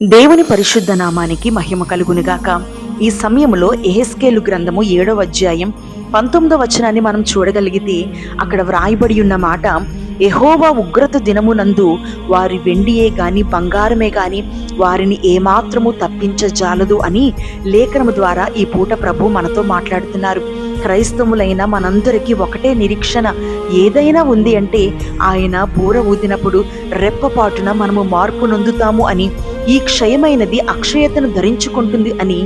దేవుని పరిశుద్ధ నామానికి మహిమ కలుగునుగాక. ఈ సమయంలో ఎహెస్కేలు గ్రంథము ఏడవ అధ్యాయం పంతొమ్మిదవ వచనాన్ని మనం చూడగలిగితే అక్కడ వ్రాయబడి ఉన్న మాట ఎహోవా ఉగ్రత దినమునందు వారి వెండియే గాని బంగారమే గాని వారిని ఏమాత్రము తప్పించజాలదు అని లేఖనము ద్వారా ఈ పూట ప్రభు మనతో మాట్లాడుతున్నారు. క్రైస్తవులైన మనందరికీ ఒకటే నిరీక్షణ ఏదైనా ఉంది అంటే ఆయన బూర ఊదినప్పుడు రెప్పపాటున మనము మార్పు నొందుతాము అని ఈ క్షయమైనది అక్షయతను ధరించుకుంటుంది అని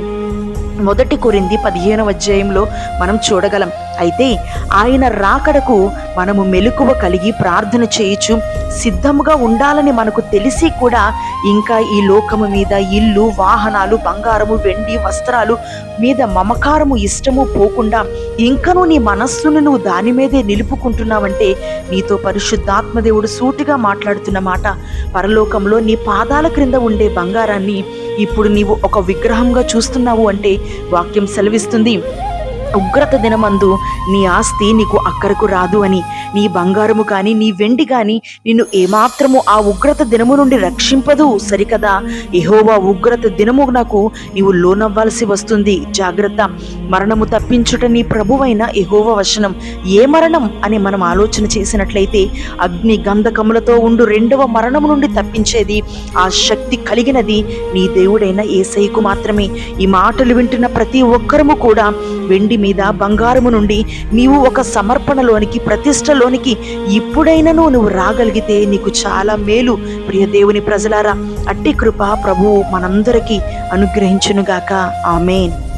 మొదటి కొరింది పదిహేనవ అధ్యాయంలో మనం చూడగలం. అయితే ఆయన రాకడకు మనము మెలకువ కలిగి ప్రార్థన చేయొచ్చు సిద్ధముగా ఉండాలని మనకు తెలిసి కూడా ఇంకా ఈ లోకము మీద ఇల్లు వాహనాలు బంగారము వెండి వస్త్రాలు మీద మమకారము ఇష్టము పోకుండా ఇంకనూ నీ మనస్సును నువ్వు దాని మీదే నిలుపుకుంటున్నావంటే నీతో పరిశుద్ధాత్మదేవుడు సూటిగా మాట్లాడుతున్న మాట పరలోకంలో నీ పాదాల క్రింద ఉండే బంగారాన్ని ఇప్పుడు నీవు ఒక విగ్రహంగా చూస్తున్నావు అంటే వాక్యం సెలవిస్తుంది. ఉగ్రత దినమందు నీ ఆస్తి నీకు అక్కరకు రాదు అని నీ బంగారము కానీ నీ వెండి కానీ నిన్ను ఏమాత్రము ఆ ఉగ్రత దినము నుండి రక్షింపదు. సరికదా? ఎహోవా ఉగ్రత దినము నాకు నీవు లోనవ్వాల్సి వస్తుంది. జాగ్రత్త. మరణము తప్పించుట నీ ప్రభువైన ఎహోవ వశనం ఏ మరణం? అని మనం ఆలోచన చేసినట్లయితే అగ్ని గంధకములతో ఉండు రెండవ మరణము నుండి తప్పించేది ఆ శక్తి కలిగినది నీ దేవుడైన ఏసైకు మాత్రమే. ఈ మాటలు వింటున్న ప్రతి ఒక్కరము కూడా వెండి మీద బంగారము నుండి నీవు ఒక సమర్పణలోనికి ప్రతిష్టలోనికి ఇప్పుడైనను నువ్వు రాగలిగితే నీకు చాలా మేలు. ప్రియ దేవుని ప్రజలారా అట్టి కృప ప్రభువు మనందరికీ అనుగ్రహించునుగాక. ఆమెన్.